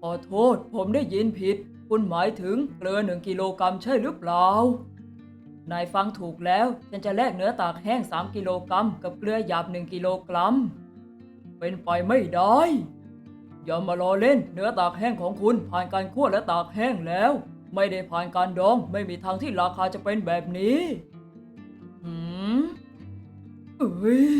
ขอโทษผมได้ยินผิด คุณหมายถึงเกลือหนึ่งกิโลกรัมใช่หรือเปล่า นายฟังถูกแล้ว ฉันจะแลกเนื้อตากแห้ง 3 กิโลกรัมกับเกลือหยาบ 1 กิโลกรัม เป็นไปไม่ได้ อย่ามาล้อเล่นเนื้อตากแห้งของคุณผ่านการคั่วและตากแห้งแล้ว ไม่ได้ผ่านการดอง ไม่มีทางที่ราคาจะเป็นแบบนี้หืมเอ้ย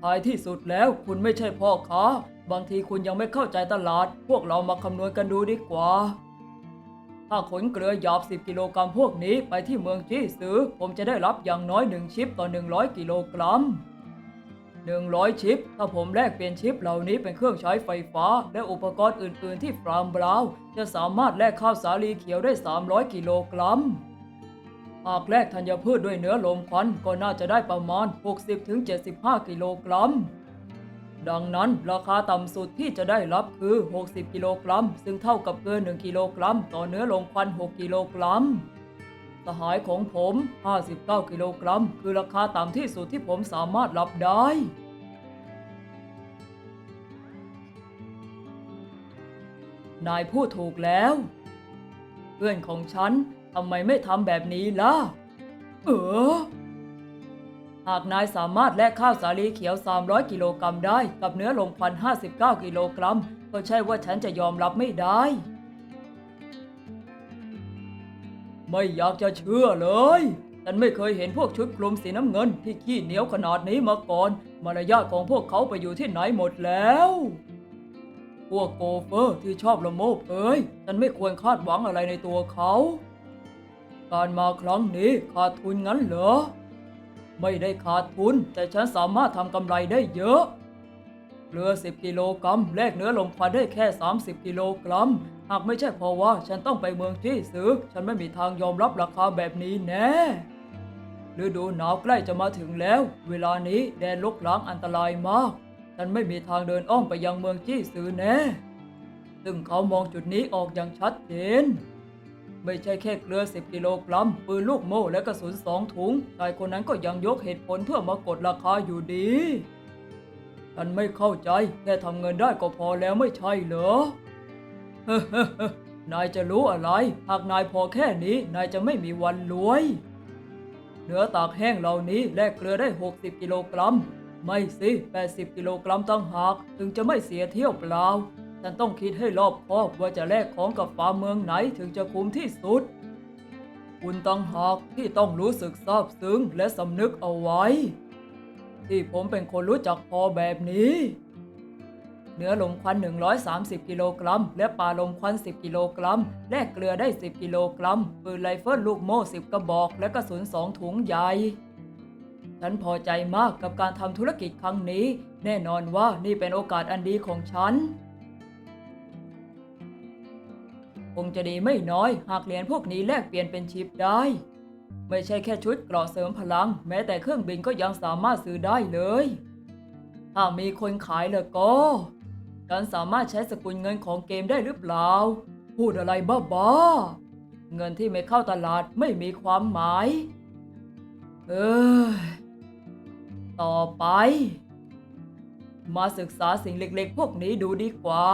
ท้ายที่สุดแล้วคุณไม่ใช่พ่อค้า บางทีคุณยังไม่เข้าใจตลาด พวกเรามาคำนวณกันดูดีกว่า ถ้าขนเกลือหยาบ10 กิโลกรัมพวกนี้ไปที่เมืองจี้ซื้อผมจะได้รับอย่างน้อย 1 ชิปต่อ 100 กิโลกรัม 100 ชิป ถ้าผมแลกเปลี่ยนชิปเหล่านี้เป็นเครื่องใช้ไฟฟ้า และอุปกรณ์อื่น ๆ ที่ฟาร์มบราวจะสามารถแลกข้าวสาลีเขียวได้ 300 กิโลกรัมหากแลกธัญพืชด้วยเนื้อลมควันก็น่าจะได้ประมาณ 60-75 กิโลกรัม ดังนั้นราคาต่ำสุดที่จะได้รับคือ 60 กิโลกรัม ซึ่งเท่ากับเกิน1กิโลกรัม ต่อเนื้อลมควัน 6 กิโลกรัมสหายของผม 59 กิโลกรัม คือราคาต่ำที่สุดที่ผมสามารถรับได้ นายพูดถูกแล้ว เพื่อนของฉันทำไมไม่ทำแบบนี้ล่ะ เออ หากนายสามารถแลกข้าวสาลีเขียว 300 กิโลกรัมได้ กับเนื้อลมควัน59 กิโลกรัม ก็ใช่ว่าฉันจะยอมรับไม่ได้ ไม่อยากจะเชื่อเลย ฉันไม่เคยเห็นพวกชุดคลุมสีน้ำเงินที่ขี้เหนียวขนาดนี้มาก่อน มารยาทของพวกเขาไปอยู่ที่ไหนหมดแล้ว พวกโกเฟอร์ที่ชอบละโมบเอ้ย ฉันไม่ควรคาดหวังอะไรในตัวเขา การมาครั้งนี้ขาดทุนงั้นเหรอ ไม่ได้ขาดทุน แต่ฉันสามารถทำกำไรได้เยอะ เกลือ 10 กิโลกรัมแลกเนื้อลมควันได้แค่ 30 กิโลกรัม หากไม่ใช่เพราะว่าฉันต้องไปเมืองที่ซื้อ ฉันไม่มีทางยอมรับราคาแบบนี้แน่ฤดูหนาวใกล้จะมาถึงแล้ว เวลานี้แดนลกล้างอันตรายมาก ฉันไม่มีทางเดินอ้อมไปยังเมืองจี้ซื้อแน่ ซึ่งเขามองจุดนี้ออกอย่างชัดเจน ไม่ใช่แค่เกลือ 10 กิโลกรัมปืนลูกโม่และกระสุนสองถุงชายคนนั้นก็ยังยกเหตุผลเพื่อมากดราคาอยู่ดี ฉันไม่เข้าใจ แค่ทำเงินได้ก็พอแล้วไม่ใช่เหรอนายจะรู้อะไร หากนายพอแค่นี้ นายจะไม่มีวันรวย เนื้อตากแห้งเหล่านี้แลกเกลือได้ 60 กิโลกรัม ไม่สิ 80 กิโลกรัมตั้งหาก ถึงจะไม่เสียเที่ยวเปล่า ฉันต้องคิดให้รอบคอบว่าจะแลกของกับฟาร์มเมืองไหนถึงจะคุ้มที่สุด คุณตั้งหากที่ต้องรู้สึกซาบซึ้งและสำนึกเอาไว้ ที่ผมเป็นคนรู้จักพอแบบนี้ เนื้อลมควัน 130 กิโลกรัม และปลาลมควัน 10 กิโลกรัม แลกเกลือได้ 10 กิโลกรัม ปืนไรเฟิลลูกโม่ 10 กระบอก และกระสุน 2 ถุงใหญ่ฉันพอใจมากกับการทำธุรกิจครั้งนี้ แน่นอนว่านี่เป็นโอกาสอันดีของฉัน คงจะดีไม่น้อย หากเหรียญพวกนี้แลกเปลี่ยนเป็นชิปได้ ไม่ใช่แค่ชุดเกราะเสริมพลัง แม้แต่เครื่องบินก็ยังสามารถซื้อได้เลย ถ้ามีคนขายแล้วก็ฉันสามารถใช้สกุลเงินของเกมได้หรือเปล่า พูดอะไรบ้าๆเงินที่ไม่เข้าตลาดไม่มีความหมาย เออต่อไป มาศึกษาสิ่งเล็กๆ พวกนี้ดูดีกว่า